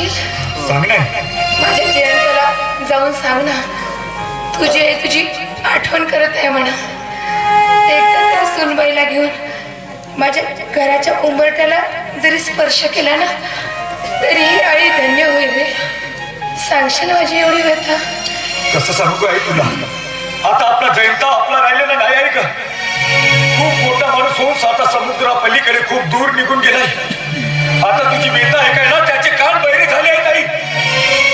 ऐकशील सांग ना. माझ्या जयंतला जाऊन सांग ना. तुझी आई तुझी आठवण करत आहे म्हणा. एकदा त्या सुनबाईला घेऊन माझ्या घराच्या उंबरट्याला जरी स्पर्श केला ना तरी ही आळी धन्य होईल रे. सांगशील माझी एवढी व्यथा? कसं सांगू आहे तुला? आता आपला जयंत आपला राहिलेला नाही आहे का? खूप मोठा माणूस होऊन साता समुद्रा पलीकडे खूप दूर निघून गेलाय. आता तुझी व्यथा आहे काय ना त्याचे कान बहिरे झाले आहेत आई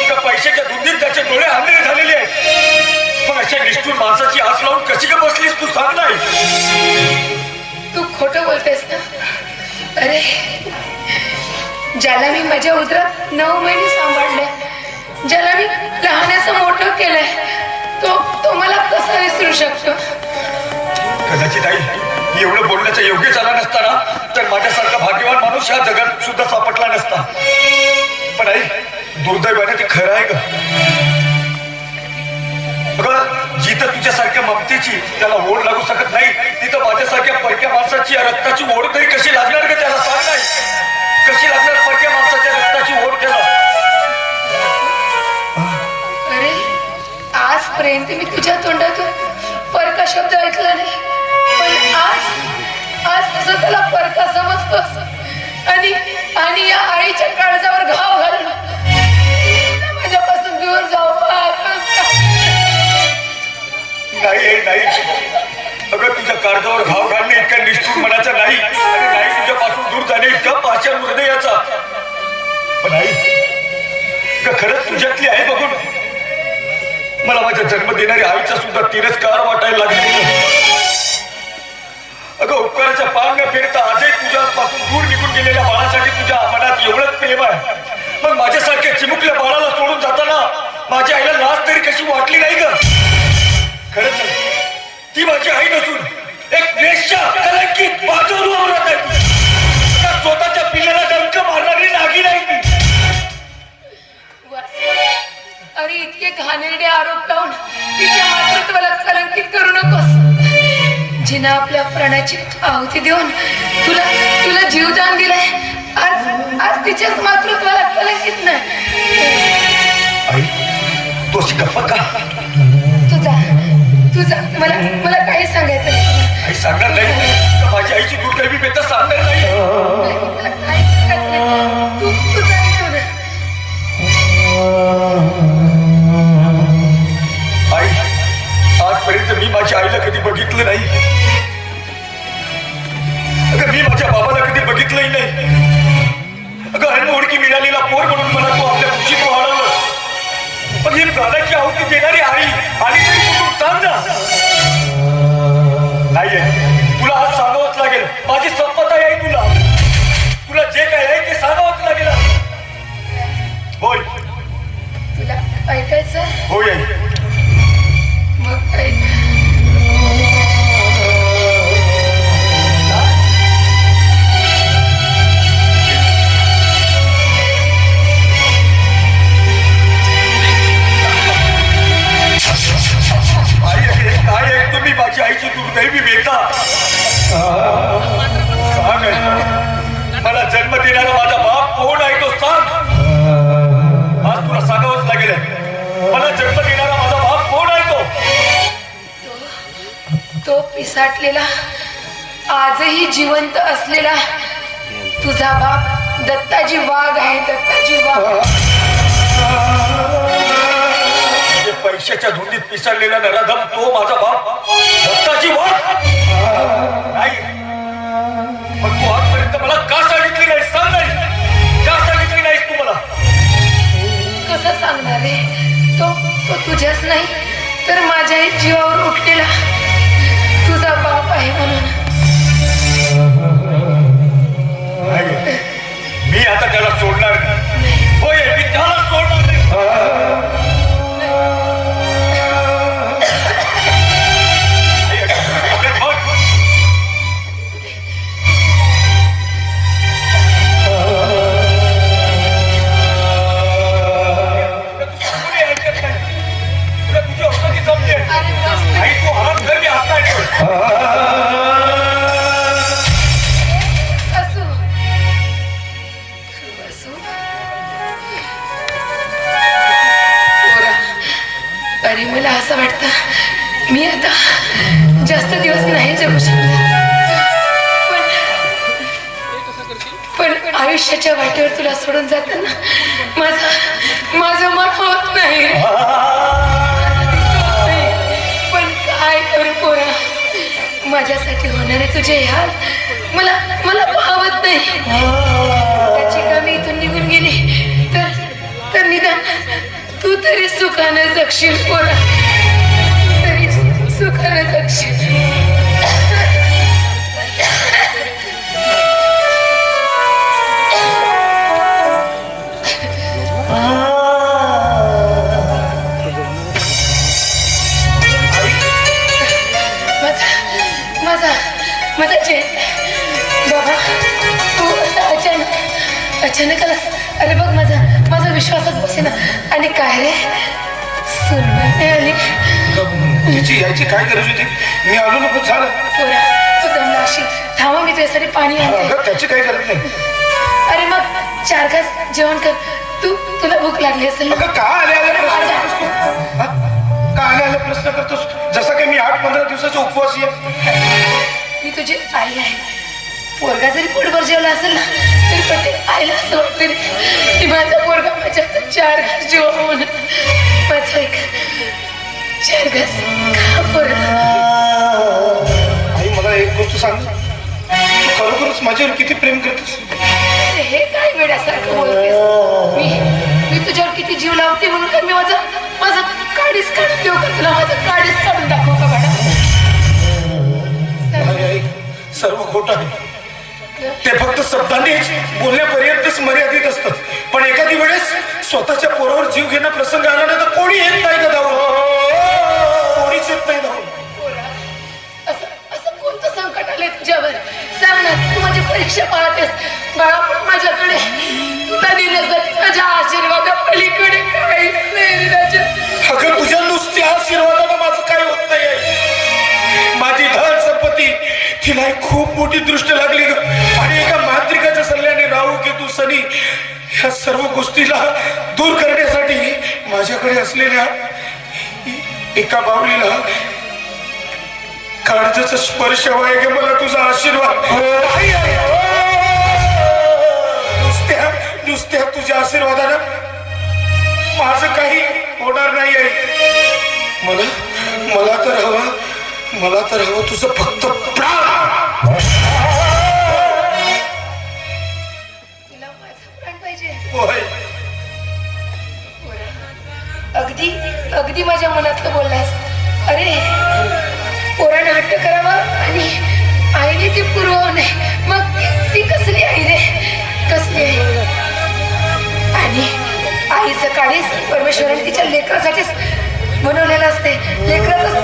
त्या पैशाच्या धुंदीत त्याचे डोळे आंधळे झालेले आहेत. मग अशा निष्ठूर माणसाची आस लावून कशी का बसलीस तू सांग नाही तू खोटं बोलतेस ना? अरे ज्याला मी माझ्या उदरात नऊ महिने सांभाळले ज्याला मी लहानाचं मोठं केलंय तो तो मला कसा विसरू शकतो? कदाचित आई एवढं बोलण्याचा योग्य झाला नसता ना तर माझ्यासारखा भाग्यवान माणूस या जगात सुद्धा सापडला नसता. पण आई दुर्दैवाने ते खरं आहे का जिथं तुझ्यासारख्या ममतेची त्याला ओढ लागू शकत नाही तिथं माझ्यासारख्या परक्या माणसाची या रक्ताची ओढ तरी कशी लागणार का त्याला सांग नाही. कशी लागणार परक्या माणसाच्या रक्ताची ओढ त्याला? अरे आजपर्यंत मी तुझ्या तोंडातून परका शब्द ऐकला नाही. पण आज आज तुझं त्याला परका समजतोस. आणि आणि या आईच्या काळजावर घाव नाही हे नाही. अगं तुझ्या काळजावर घाव घालणे इतक्या निष्ठूर मनाचा नाही. आणि नाही तुझ्यापासून दूर जाणे इतका पाषाण हृदयाचा. पण आई खरंच तुझ्यातली आहे बघून मला माझ्या जन्म देणाऱ्या आईचा सुद्धा तिरस्कार वाटायला लागला. माझी आई नसून एक वेश्या कलंकित बाजूवर उभं आहे ती. एका स्वतःच्या पिल्ल्याला डंक मारणारी नागी नाही ती. अरे इतके घाणेरडे आरोप लावून तिच्या मातृत्वाला कलंकित करू नकोस जिनं आपल्या प्राणाची आहुती देऊन तुला तुला जीवदान दिलंय आज आज तिच्याच मातृत्वाला कलंकित नाही आई तो का तुझा तुझा मला मला काही सांगायचं आई सांगणार नाही. का माझी आईची दुर्दैवी बेत सांगणार नाही. मला सांगायचं नाही तू आई आजपर्यंत मी माझ्या आईला कधी बघितलं नाही. अगं मी माझ्या बाबाला कधी बघितलंही नाही. अगं अनओळखी मिळालेला पोर म्हणून मला तू आपल्या खुशीत वाढवलं. पण ही प्राणाची आहुती देणारी आई आणि तरी कुठून? सांग ना. पिसाटलेला आजही जिवंत असलेला तुझा बाप दत्ताजी वाघ आहे दत्ताजी वाघ. पैशाच्या धुंदीत पिसळलेला नराधम तो माझा बाप दत्ताची वाट नाही. पण तू आजपर्यंत मला का सांगितली नाही सांग नाही. का सांगितली नाहीस तू मला? कसं सांगणार रे? तो तो तुझ्याच नाही तर माझ्याही जीवावर उठलेला. बाप आहे म्हणून मी आता त्याला सोडणार नाही. असं वाटतं मी आता जास्त दिवस नाही जगू शकत पण पण आयुष्याच्या वाटेवर तुला सोडून जाताना माझं माझं मन होत नाही. पण काय करू पोरा? माझ्यासाठी होणारे तुझे हाल मला मला पाहत नाही. त्याची कामी इथून निघून गेली तर तर निदान तू तरी सुखानं जगशील पोरा. सुखानं जगशील माझा माझा बाबा तू असं अचानक अचानक अरे बघ माझा माझा विश्वासच बसेना आणि काय रे तिची यायची काय गरज होती? मी आलो नको झालं. तू थांबा मी तुझ्यासाठी पाणी आणते. त्याची काही गरज नाही. अरे मग चार घास जेवण कर. तू तुला भूक लागली असेल का आले आले प्रश्न करतोस तू? का आले आले प्रश्न करतोस? जसं काही मी आठ पंधरा दिवसाचा उपवासी आहे. मी तुझी आई आहे. पोरगा जरी पोटभर जेवला असेल ना तरी प्रत्येक आईला असं वाटतं की माझा पोरगा माझ्या चार घास एक पोरगा आई मला एक गोष्ट सांग. तू खरोखरच माझ्यावर किती प्रेम करतेस? अरे हे काय वेड्यासारखं बोलतेस? मी मी तुझ्यावर किती जीव लावते म्हणून काय मी माझं माझं काडीच काढून देऊ का तुला? माझं काडीच काढून दाखवू का मॅडम? आई, आई, सर्व खोटं आहे. ते फक्त शब्दांनी बोलण्यापर्यंतच मर्यादित असतं पण एखादी वेळेस स्वतःच्या पोरावर जीव घेणं प्रसंग आला ना तर कोणी येत नाही का धावून संकट आले तुझ्यावर सांग ना तू माझी परीक्षा पाहतेस. बाळा पण माझ्याकडे तुला देण्यासाठी माझ्या आशीर्वादा पलीकडे काहीच नाही राजा. अगं तुझ्या नुसत्या आशीर्वादाला माझं काय होत नाही माझी धन संपत्ती तिला खूप मोठी दृष्ट लागली ग. आणि एका मांत्रिकाच्या सल्ल्याने राहू केतू सनी ह्या सर्व गोष्टीला दूर करण्यासाठी माझ्याकडे असलेल्या एका बावलीला काळजाचा स्पर्श हवाय ग मला तुझा आशीर्वाद! नुसत्या नुसत्या तुझ्या आशीर्वादानं माझं काही होणार नाही आहे मला मला तर हवं मला तर हवं तुझं फक्त प्राण. होय. अगदी अगदी माझ्या मनातलं बोललास. अरे करावा. आणि आईने ती पुरवू नाही मग ती- कसली आई रे? कसली आई? आणि आईचं काळीच परमेश्वराने तिच्या लेकरासाठीच बनवलेलं असते. लेकरातच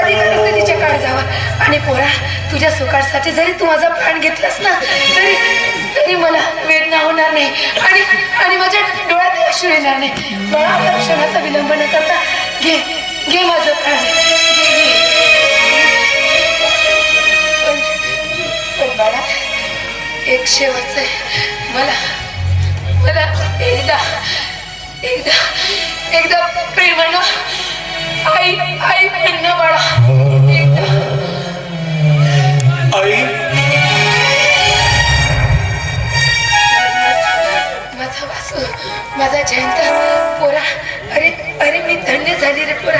अधिकार असते तिच्या काळजावर. आणि पोरा तुझ्या सुखासाठी जरी तू माझा प्राण घेतलास ना तरी तरी मला वेदना होणार नाही. आणि आणि माझ्या डोळ्यात अश्रू येणार नाही. मला क्षणाचा विलंब न करता घे घे माझं प्राण. घे घे. एक शेवटचं आहे. मला मला एकदा एकदा एकदा प्रेमानं आई आई म्हणणं बाळा. एकदा. आई. माझा वासू माझा जयंत पोरा. अरे अरे मी धन्य झाली रे पोरा.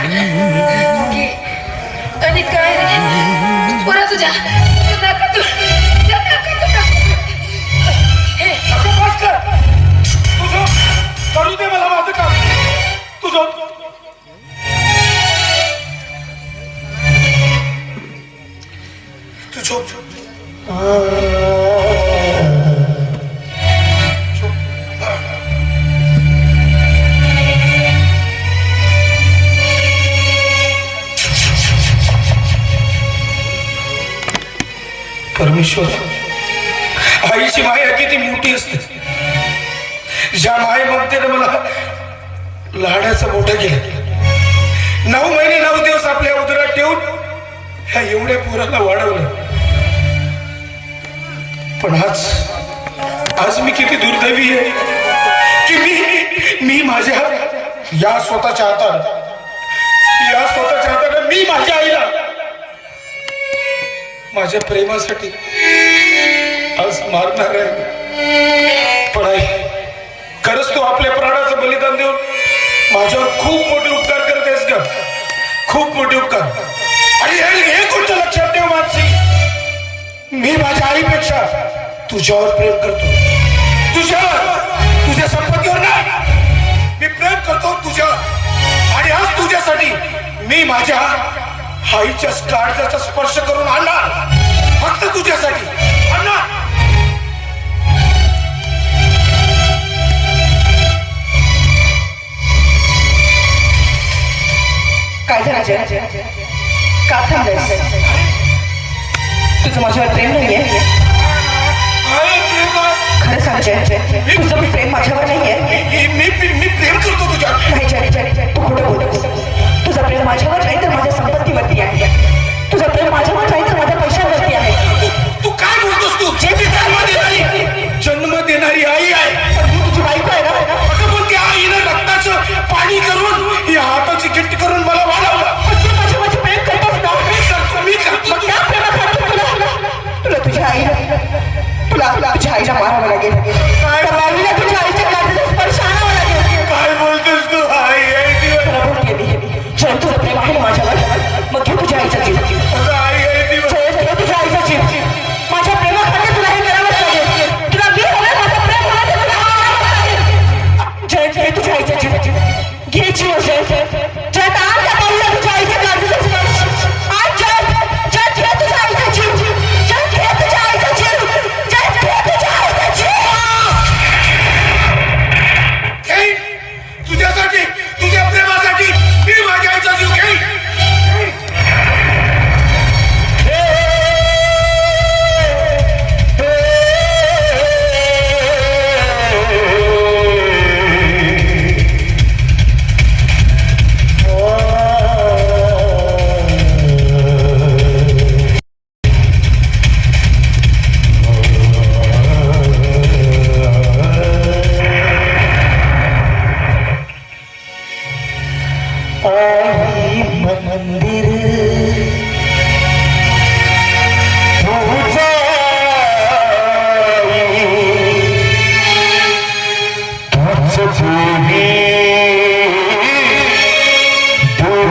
आणि काय रे? पोरा तुझ्या परमेश्वर. आईची माया किती मोठी असते. ज्या माय ममतेनं मला लाडाचं मोठं केलं. नऊ महिने नऊ दिवस आपल्या उदरात ठेवून ह्या एवढ्या पोराला वाढवलं. पण आज आज मी किती दुर्दैवी आहे की मी मी माझ्या या स्वतःच्या हातात या स्वतःच्या स्वतः मी माझ्या माझ्या प्रेमासाठी आज मारणार आहे पण आई खरंच तू आपल्या प्राणाचं बलिदान देऊन माझ्यावर खूप मोठे उपकार करत आहेस का खूप मोठे उपकार. आणि हे हे गोष्ट लक्षात ठेव मानसी. मी माझ्या आईपेक्षा तुझ्यावर प्रेम करतो. तुझ्यावर. तुझ्या संपत्तीवर नाही. मी प्रेम करतो तुझ्यावर. आणि आज तुझ्यासाठी मी माझ्या आईच्या काळजाचा स्पर्श करून आणणार फक्त तुझ्यासाठी. आणणार काय झालं? का थांबलेस? तुझं माझ्यावर प्रेम नाहीये. खरं सांग जय तुझं प्रेम माझ्यावर नाहीये? मी मी मी- मी प्रेम करतो तुझ्या नाही तू खोटं बोलतोस. तुझं प्रेम माझ्यावर नाही तर माझ्या संपत्तीवरती आहे. तुझं प्रेम माझ्यावर नाही तर माझ्या पैशावरती आहे. तू काय बोलतोस तू? जे मी जन्म देणारी जन्म देणारी आई आहे. पण मी तुझी बायको आहे ना? पण त्या आईनं रक्ताचं पाणी करून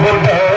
Amém.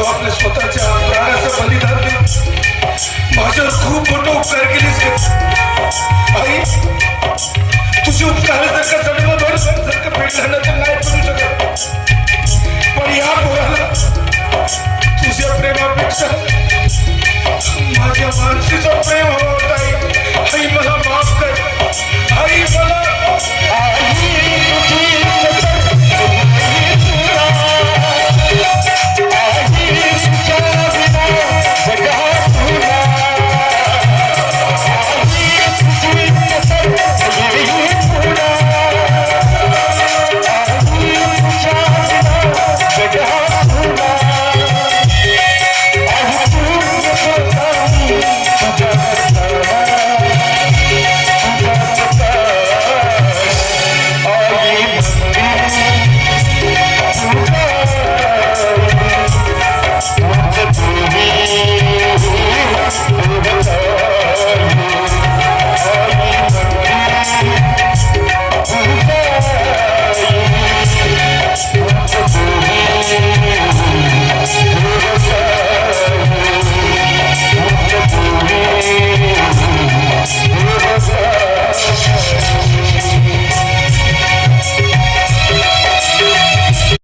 बांधव आपल्या स्वतःच्या प्राण्याचं बलिदान माझ्यावर खूप मोठे उपकार केलेस आई तुझे उपकार जर का जन्मभर जर का भेटला ना तर नाही करू शकत पण या पोराला तुझ्या प्रेमापेक्षा माझ्या माणसीचा प्रेम हवा होता आई मला माफ़ कर। आई मला आई